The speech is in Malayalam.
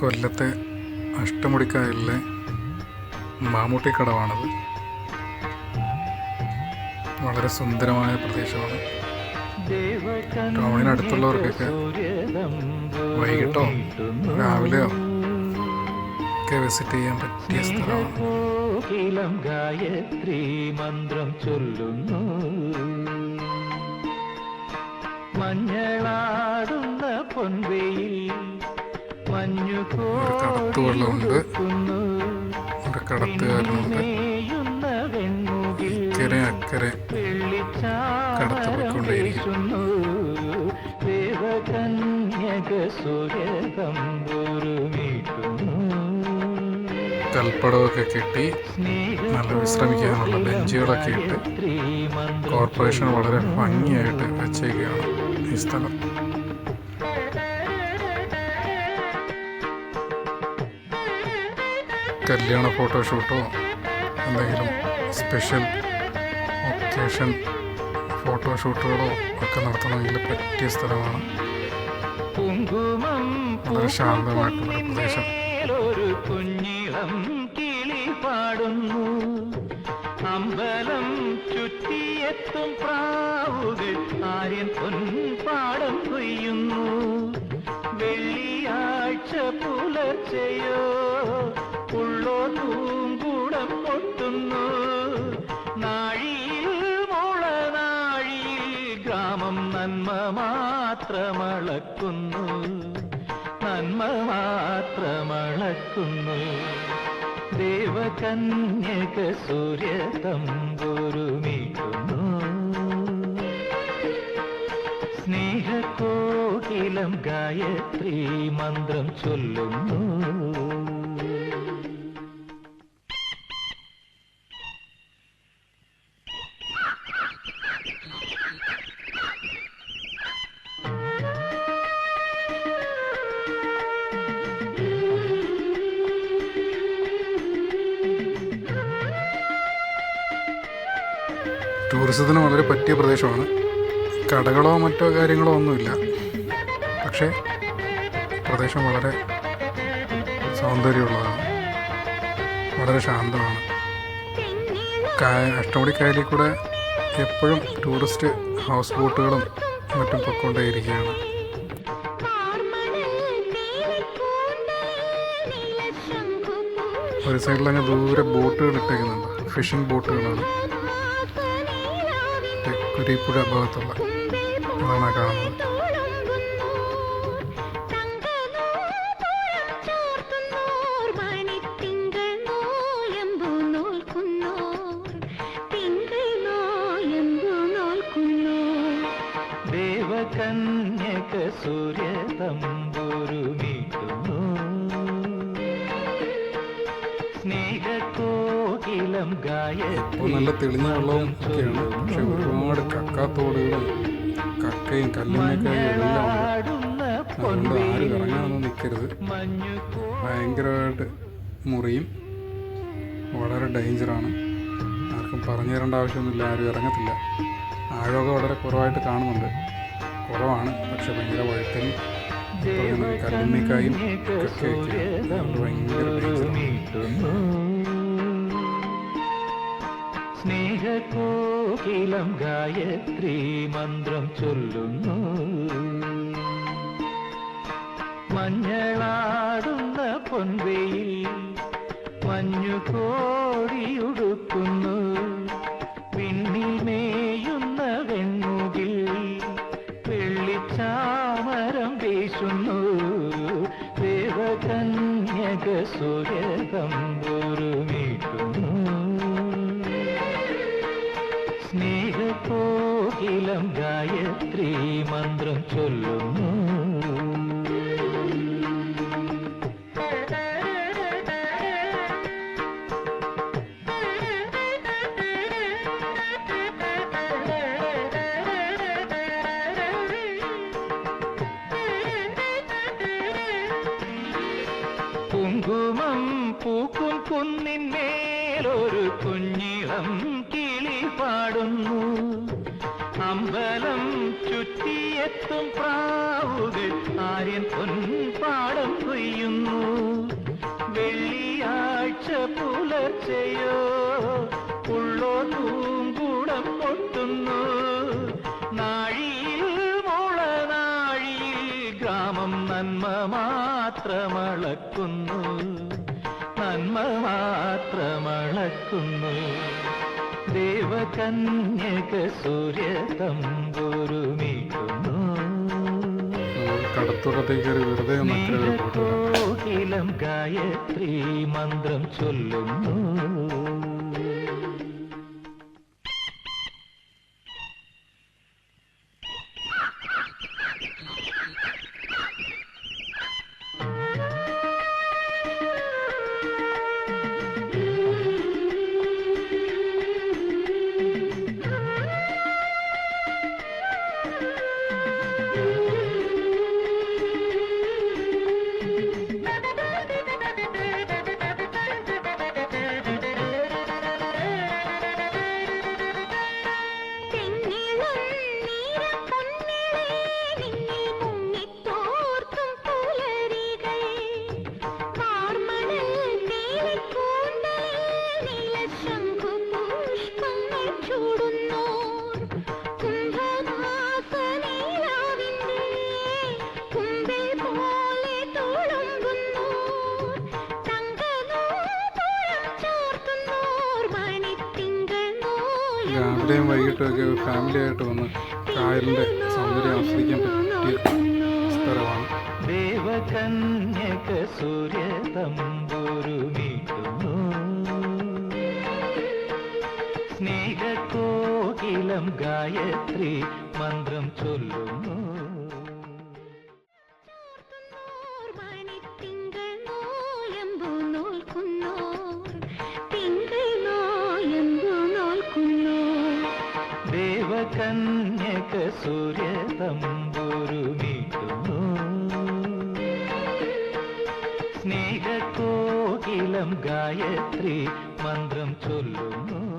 കൊല്ലത്തെ അഷ്ടമുടിക്കായലിലെ മാമൂട്ടി കടവാണത് വളരെ സുന്ദരമായ പ്രദേശമാണ്. ടൗണിനടുത്തുള്ളവർക്കൊക്കെ വൈകിട്ടോ രാവിലെയോ ഒക്കെ വിസിറ്റ് ചെയ്യാൻ പറ്റിയ സ്ഥലമാണ്. മഞ്ഞളാടുന്ന പൊൻവെയിൽ ഒരു ഒരു കടത്തുകാരനുണ്ട് അക്കരെ കൽപ്പടമൊക്കെ കെട്ടി നല്ല വിശ്രമിക്കാനുള്ള ബെഞ്ചുകളൊക്കെ ഇട്ട് കോർപ്പറേഷൻ വളരെ ഭംഗിയായിട്ട് വെച്ചേക്കുകയാണ് ഈ സ്ഥലം. കല്യാണ ഫോട്ടോഷൂട്ടോ എന്തെങ്കിലും സ്പെഷ്യൽ ഒക്കേഷൻ ഫോട്ടോഷൂട്ടുകളോ ഒക്കെ നടത്തണമെങ്കിൽ പറ്റിയ സ്ഥലമാണ് വളരെ ശാന്തമായിട്ടുള്ളൊരു പ്രദേശം. കുഞ്ഞിളം കിളി പാടുന്നു. അമ്പലം ചുറ്റിയെത്തും പ്രാവുകൾ ആര്യൻ പൊൻപാടം കൊയ്യുന്നു. വെള്ളിയാഴ്ച പുലർച്ചയോ ഉള്ളോ തൂങ്കൂടം കൊട്ടുന്നു നാഴിയിൽ മുളനാഴിയിൽ ഗ്രാമം നന്മ മാത്രമളക്കുന്നു. നന്മ മാത്രമളക്കുന്നു. ദേവകന്യക സൂര്യ തമ്പുരുമിക്കുന്നു സ്നേഹക്കോകിലം ഗായത്രി മന്ത്രം ചൊല്ലുന്നു. ടൂറിസത്തിന് വളരെ പറ്റിയ പ്രദേശമാണ്. കടകളോ മറ്റോ കാര്യങ്ങളോ ഒന്നുമില്ല. പക്ഷേ പ്രദേശം വളരെ സൗന്ദര്യമുള്ളതാണ്. വളരെ ശാന്തമാണ്. അഷ്ടമുടി കായലിൽ കൂടെ എപ്പോഴും ടൂറിസ്റ്റ് ഹൗസ് ബോട്ടുകളും മറ്റും പൊക്കൊണ്ടേയിരിക്കുകയാണ് ഒരു സൈഡിൽ അങ്ങ് ദൂരെ ബോട്ടുകൾ ഇട്ടേക്കുന്നുണ്ട്. ഫിഷിംഗ് ബോട്ടുകളാണ് കുരിപ്പുഴ ഭാഗത്തുള്ള അതാണ് കാണുന്നത്. ദേവകന്യക സൂര്യ ഇപ്പോൾ നല്ല തെളിഞ്ഞ വെള്ളവും ഒക്കെയാണ്. പക്ഷെ ഒരുപാട് കക്കാത്തോടുകളും കക്കയും കല്ലുമൊക്കെ എല്ലാം ഉണ്ട്. അതുകൊണ്ട് ആരും ഇറങ്ങാനൊന്നും നിൽക്കരുത് ഭയങ്കരമായിട്ട് മുറിയും. വളരെ ഡേഞ്ചറാണ് ആർക്കും പറഞ്ഞു തരേണ്ട ആവശ്യമൊന്നുമില്ല. ആരും ഇറങ്ങത്തില്ല. ആഴമൊക്കെ വളരെ കുറവായിട്ട് കാണുന്നുണ്ട്. കുറവാണ്. പക്ഷെ ഭയങ്കര വഴുക്കലും കല്ലുമ്മക്കായും ഭയങ്കര ഡേഞ്ചറാണ് സ്നേഹകോകിലം ഗായത്രി മന്ത്രം ചൊല്ലുന്നു. മഞ്ഞളാടുന്ന പൊൻവെയിൽ മഞ്ഞു സ്നേഹകോകിലം ഗായത്രി മന്ത്രം ചൊല്ലുന്നു. കുങ്കുമം പൂക്കും കുന്നിന്മേലൊരു കുഞ്ഞിളം പാടുന്നു. അമ്പലം ചുറ്റിയെത്തും പ്രാവുകൾ ആര്യൻ പൊൻപാടം കൊയ്യുന്നു വെള്ളിയാഴ്ച പുലർച്ചയോ ഉള്ളോ പൂങ്കൂടം പൊട്ടുന്നു. നാഴിയിൽ മുള നാഴിയിൽ ഗ്രാമം നന്മ മാത്രമളക്കുന്നു. നന്മ മാത്രമളക്കുന്നു. ദേവകന്യക സൂര്യ തമ്പുരുമിക്കുന്നു കടത്തുറത്തേക്ക് കയറി വെറുതെ ഒന്ന് അക്കരെ വരെ പോയിട്ട് വരാം. കോകിലം ഗായത്രി മന്ത്രം ചൊല്ലുന്നു രാവിലെയും വൈകിട്ടുമൊക്കെ ഒക്കെ ഫാമിലി ആയിട്ട് വന്ന് കായലിന്റെ സൗന്ദര്യം ആസ്വദിക്കാൻ പറ്റിയ സ്ഥലമാണ്. ദേവകന്യക സൂര്യ തമ്പുരുമിക്കുന്നു സ്നേഹകോകിലം ഗായത്രി മന്ത്രം ചൊല്ലുന്നു. ദേവകന്യക സൂര്യ സ്നേഹ കോകിലം ഗായത്രി മന്ത്രം ചൊല്ലുന്നു.